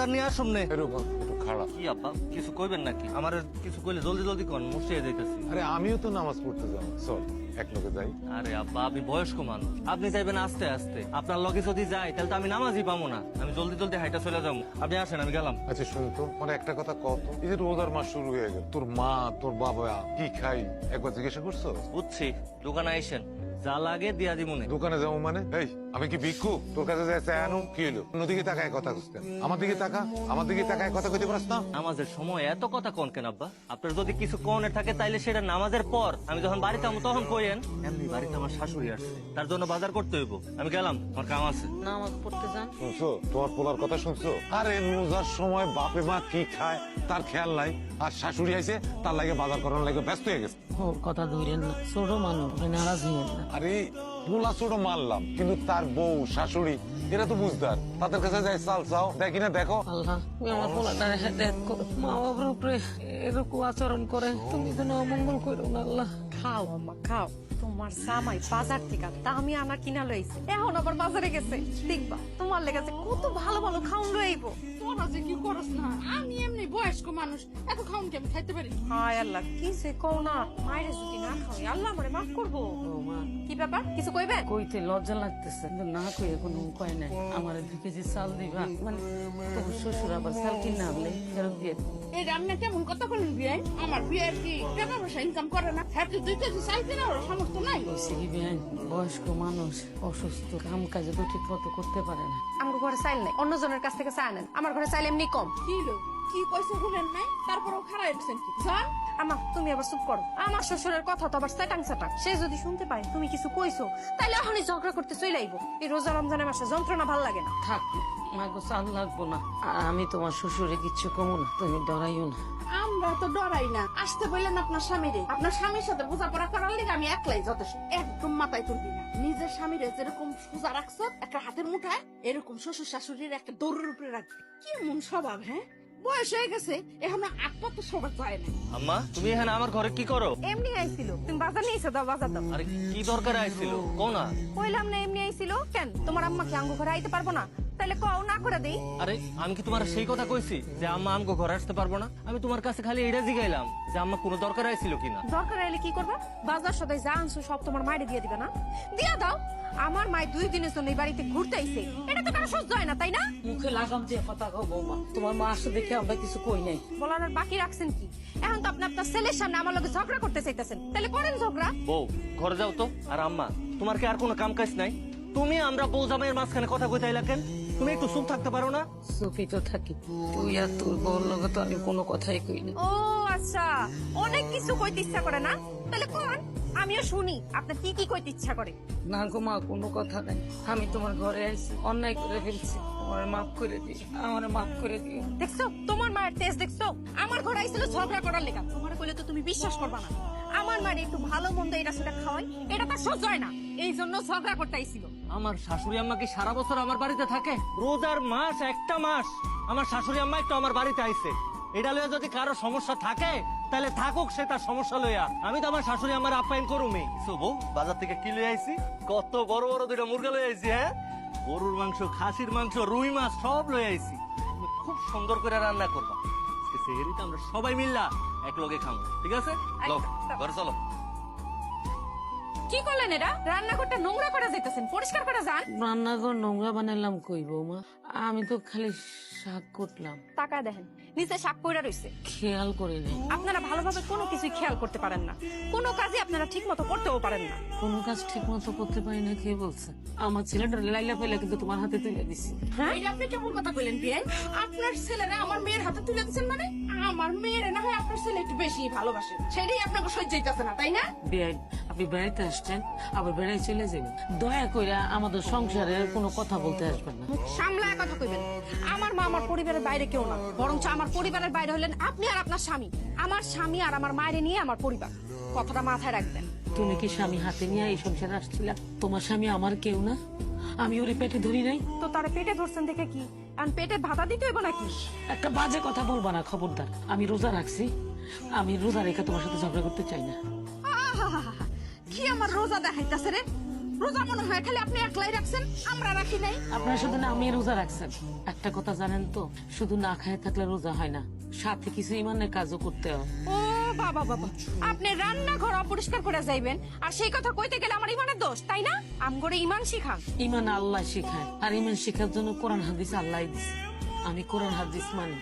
বাজার নিয়ে আসুন নে। এরকম একটু খারাপ। কি আব্বা কিছু কইবেন নাকি? আমার কিছু কইলে জলদি জলদি কন মুছিয়ে যাইতেছি। আরে আমিও তো নামাজ পড়তে যাব চল এক লোকে যাই। আরে আব্বা আপনি বয়স্ক মানুষ। আপনি যাইবেন আস্তে আস্তে। আপনার লগে যদি যাই তাহলে তো আমি নামাজই পাবো না। আমি জলদি জলদি হাইটা চলে যাব। আপনি আসেন আমি গেলাম। আচ্ছা শুন তো মানে একটা কথা কত এই যে রোজার মাস শুরু হয়ে গেল তোর মা তোর বাবা কি খাই? একবার জিজ্ঞাসা করছ? বুঝছি দোকানে আইসেন। যা লাগে দিয়া দিমুনে দোকানে যাব মানে? এই আমি কি ভিক্ষু? তোর কাছে যাই চাই আনো কি হলো অন্যদিকে তাকায় কথা বুঝতেন আমার দিকে তাকা? আমার দিকে তাকায় কথা কইতে পারস না? নামাজের সময় এত কথা কোন কেন আব্বা? আপনার যদি কিছু কনের থাকে তাইলে সেটা নামাজের পর। আমি যখন বাড়িতে আমো তখন কইেন এমনি বাড়িতে আমার শাশুড়ি আসছে। তার জন্য বাজার করতে হইব। আমি গেলাম আমার কাম আছে। নামাজ পড়তে যান। শুনছো? তোমার পোলার কথা শুনছো? আরে রোজার সময় বাপে মা কি খায় তার খেয়াল নাই। আর শাশুড়ি আইছে তার লাগে বাজার করার লাগে ব্যস্ত হয়ে গেছে। কথা ধরেন না ছোট মানুষ নারাজ নিয়েন না। আরে পোলা মারলাম কিন্তু তার বউ শাশুড়ি এরা তো বুঝদার। তাদের কাছে যাই চাল চাও দেখি না দেখো। আল্লাহ তুমি আমার পোলাটা দেখো মা বাবার উপরে এরকম আচরণ করে তুমি তো অমঙ্গল করো না আল্লাহ। খাও আম্মা খাও। তোমার জামাই বাজার থেকে দামি আনা কিনা লইছে। এখন আবার বাজারে গেছে। দেখবা তোমার লেগেছে কত ভালো ভালো খাউন লইব। তোরা যে কি করস না? আমি এমনি বয়স্ক মানুষ এত খাউন কি আমি খাইতে পারি? হায় আল্লাহ কি সে কও না মায়ের যদি না খাওয়াই আল্লাহ আমারে মাফ করব। কি ব্যাপার? কিছু কইবেন কইতে লজ্জা লাগতেছে কিন্তু না কইয়ে কোনো উপায় নাই। আমার দুই কেজি চাল দিবা মানে তোমার শ্বশুর আবার চাল কিনা আনলে ফেরত দিয়ে এই রান্না কেমন কথা বলেন বিয়ে আমার বিয়ের কি টাকা পয়সা ইনকাম করে না? হ্যাঁ দুই কেজি না ওর সামর্থ্য নাই। কি বেআইন বয়স্ক মানুষ অসুস্থ কাম কাজে তো ঠিক মতো করতে পারে না। আমার ঘরে চাইল নাই অন্য জনের কাছ থেকে চাই নেন আমার ঘরে চাইলে এমনি কম। কি লো কি কইছে শুনেন নাই? তারপরেও খারাপ হচ্ছেন কি? জান? আমা তুমি আবার চুপ করো। আমার শ্বশুরের কথা তো আবার সেটাং সেটাং সে যদি শুনতে পায় তুমি কিছু কইছো তাইলে এখনই ঝগড়া করতে চলে আইবো। এই রোজা রমজানের মাসে যন্ত্রণা ভালো লাগে না। থাক মাগো চাল লাগবো না। আমি তোমার শ্বশুরে কিচ্ছু কমো না তুমি ডরাইও না। আমরা তো ডরাই না। আসতে বললেন আপনার স্বামীরে। আপনার স্বামীর সাথে বোঝাপড়া করার লিগে আমি একলাই যথেষ্ট। একদম মাথায় তুলবি না। নিজের স্বামীরে যেরকম সোজা রাখছো একটা হাতের মুঠায় এরকম শ্বশুর শাশুড়ির একটা দৌড়ের উপরে রাখবি। কি মন স্বভাব হ্যাঁ? বয়স হয়ে গেছে এখন আট তো সবার যায় না। আম্মা তুমি এখানে আমার ঘরে কি করো? এমনি আইছিল। তুমি বাজার নিয়ে এসে দাও বাজার দাও। আরে কি দরকার আইছিল? কোনা কইলাম না এমনি আইছিল। কেন? তোমার আম্মা কি আঙ্গু ঘরে আইতে পারব না? তাহলে কও না করে দেই। আরে আমি কি তোমার সেই কথা কইছি যে আম্মা আমগো ঘরে আসতে পারব না? আমি তোমার কাছে খালি এটা জিগাইলাম যে আম্মা কোনো দরকার আইছিল কিনা। দরকার আইলে কি করবা? বাজার সদাই যা আনছো সব তোমার মায়ের দিয়ে দিবে না? দিয়া দাও। আমার মায় দুই দিনের জন্য এই বাড়িতে ঘুরতে আইছে। এটা তো কারও সহ্য হয় না তাই না? মুখে লাগাম দিয়ে কথা কও বৌমা। তোমার মা আসতে দেখে আমরা কিছু কই নাই। বলার আর বাকি রাখছেন কি? এখন তো আপনি আপনার ছেলের সামনে আমার লগে ঝগড়া করতে চাইতেছেন। তাহলে করেন ঝগড়া। বউ ঘরে যাও তো। আর আম্মা তোমার কি আর কোনো কাম কাজ নাই? তুমি আমরা বউ জামাইয়ের মাঝখানে কথা কইতে আইলা কেন? তুমি একটু চুপ থাকতে পারো না? সুখী তো থাকি। তুই আর তোর বউর লগে তো আমি কোনো কথাই কই না। ও আচ্ছা। অনেক কিছু কইতে ইচ্ছা করে না? তাহলে কোন? আমিও শুনি। আপনার কি কি কইতে ইচ্ছা করে? না গো মা কোনো কথা নাই। আমি তোমার ঘরে আইছি অন্যায় করে ফেলছি। আমার মাফ করে দিও আমার মাফ করে দিও। দেখছ? তোমার মায়ের তেজ দেখছ? আমার ঘরে আইছিল ঝগড়া করার লেগা। তোমার কইলে তো তুমি বিশ্বাস করবা না। আমার মায়ের একটু ভালো মন্দ এটা সেটা খাওয়াই এটা তো সহ্য হয় না। এই জন্য ঝগড়া করতে আইছিল। আমার শাশুড়ি আম্মা কি সারা বছর আমার বাড়িতে থাকে? রোজার মাস একটা মাস। আমার শাশুড়ি আম্মা একটু আমার বাড়িতে আইছে। এটা লইয়া যদি কারও সমস্যা থাকে তাহলে থাকুক সে তার সমস্যা লইয়া। আমি তো আমার শাশুড়ি আমার আপ্যায়ন করুমি শুভ বাজার থেকে কি লই আইছি? কত বড় বড় দুইটা মুরগা লই আইছি হ্যাঁ? গরুর মাংস খাসির মাংস রুই মাছ সব লই আইছি। খুব সুন্দর করে রান্না করবা। সেহেরিতে আমরা সবাই মিল্লা এক লগে খাব ঠিক আছে? ঘরে চলো। কি করলেন এটা রান্নাঘরটা নোংরা করে যাইতেছেন পরিষ্কার করে যান। রান্নাঘর নোংরা বানাইলাম কই বৌমা? আমি তো খালি শাক করলাম টাকা দেখেন নিচে শাক পড়ে রইছে। খেয়াল করে নেই। আপনারা ভালোভাবে কোনো কিছুই খেয়াল করতে পারেন না। কোনো কাজই আপনারা ঠিক মতো করতেও পারেন না। কোনো কাজ ঠিক মতো করতে পারি না কে বলছে? আমার ছেলেটা লাইলা ফেলে কিন্তু তোমার হাতে তুলে দিছি। হ্যাঁ? আপনি কেমন কথা বললেন বিয়ে আপনার ছেলেরা আমার মেয়ের হাতে তুলে দিচ্ছেন মানে? আমার মেয়ের না হয় আপনার ছেলে একটু বেশি ভালোবাসে। সেটাই আপনাকে সহ্য হইতেছে না তাই না? বেআইন আপনি বেড়াইতে আসছেন আবার বেড়াই চলে যাবেন। দয়া করে আমাদের সংসারে কোনো কথা বলতে আসবেন না। সামলায় কথা কইবেন। আমার মা আমার পরিবারের বাইরে কেউ না বরঞ্চ আমার পরিবারের বাইরে হলেন আপনি আর আপনার স্বামী। আমার স্বামী আর আমার মায়ের নিয়ে আমার পরিবার। কথাটা মাথায় রাখবেন। তুমি কি স্বামী হাতে নিয়ে এই সংসারে আসছিলা? তোমার স্বামী আমার কেউ না? আমি ওরে পেটে ধরি নাই? তো তার পেটে ধরছেন দেখে কি? এখন পেটে ভাতা দিতে হইব নাকি? একটা বাজে কথা বলবা না খবরদার। আমি রোজা রাখছি। আমি রোজা রেখে তোমার সাথে ঝগড়া করতে চাই না। আহাহাহা, কি আমার রোজা দেখাইতাছে রে? রোজা মনে হয় খালি আপনি একলাই রাখছেন আমরা রাখি নাই। আপনারা শুধু না আমি রোজা রাখছেন। একটা কথা জানেন তো শুধু না খায় থাকলে রোজা হয় না সাথে কিছু ইমানের কাজও করতে হয়। ও বাবা বাবা আপনি রান্নাঘর অপরিষ্কার করে যাইবেন আর সেই কথা কইতে গেলে আমার ইমানের দোষ তাই না? আমগরে ইমান শিখান। ইমান আল্লাহ শিখায় আর ইমান শিখার জন্য কোরআন হাদিস আল্লাহ দিছে। আমি কোরআন হাদিস মানি।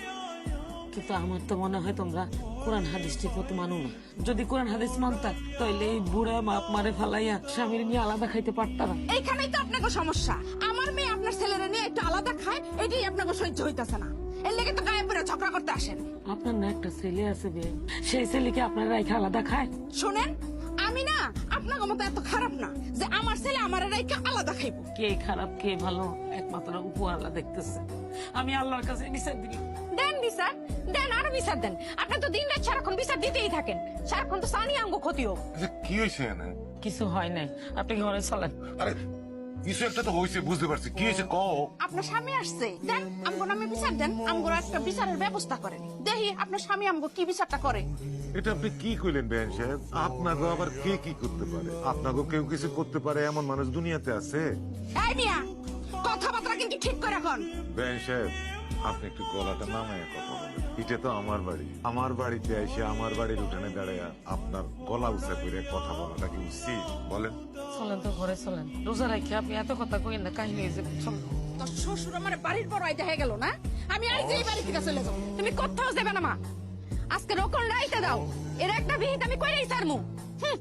কিন্তু আমার তো মনে হয় তোমরা কোরআন হাদিস ঠিক মতো মানো না। যদি কোরআন হাদিস মানতা তাহলে এই বুড়া মাপ মারে ফালাইয়া স্বামীর নিয়ে আলাদা খাইতে পারতাম এইখানেই তো আপনাকে সমস্যা। আমার মেয়ে আপনার ছেলেরা নিয়ে একটু আলাদা খায় এটাই আপনাকে সহ্য হইতাছে না। এর লেগে তো গায়ে পরে ঝগড়া করতে আসেন। আপনার না একটা ছেলে আছে বে সেই ছেলেকে আপনার রাইখা আলাদা খায়? শোনেন আমি না আপনার মতো এত খারাপ না যে আমার ছেলে আমার রাইকে আলাদা খাইবো। কে খারাপ কে ভালো একমাত্র উপর আল্লাহ দেখতেছে। আমি আল্লাহর কাছে বিচার দিই দেন বিচার দেন আরও বিচার দেন। আপনি তো দিন রাত সারাক্ষণ বিচার দিতেই থাকেন। সারাক্ষণ তো সানি আঙ্গ ক্ষতি হোক। আচ্ছা কি হয়েছে না কিছু হয় নাই। আপনি ঘরে চলেন। আরে কিছু একটা তো হয়েছে বুঝতে পারছি। কি হয়েছে কও। আপনার স্বামী আসছে। দেন আমগো নামে বিচার দেন। আমগো একটা বিচারের ব্যবস্থা করেন। দেখি আপনার স্বামী আমগো কি বিচারটা করে। এটা আপনি কি কইলেন বেন সাহেব? আপনাকে আবার কে কি করতে পারে? আপনাকে কেউ কিছু করতে পারে এমন মানুষ দুনিয়াতে আছে? এই মিয়া কথাবার্তা কিন্তু ঠিক করে কন বেন সাহেব আপনি একটু গলাটা নামায় কথা বলেন। এটা তো আমার বাড়ি। আমার বাড়িতে এসে আমার বাড়ির উঠানে দাঁড়ায় আপনার গলা উঁচা করে কথা বলাটা কি উচিত? বলেন। চলেন তো ঘরে চলেন। রোজা রাখি আপনি এত কথা কইেন না কাহিনী হয়েছে চলেন তোর শ্বশুর আমার বাড়ির বড় আইতে হয়ে গেল না? আমি আজ এই বাড়ি থেকে চলে যাব তুমি কোথাও যাবে না মা। আজকে রোকন রাইতে দাও। এর একটা বিহিত আমি কইরেই সারমু হুম।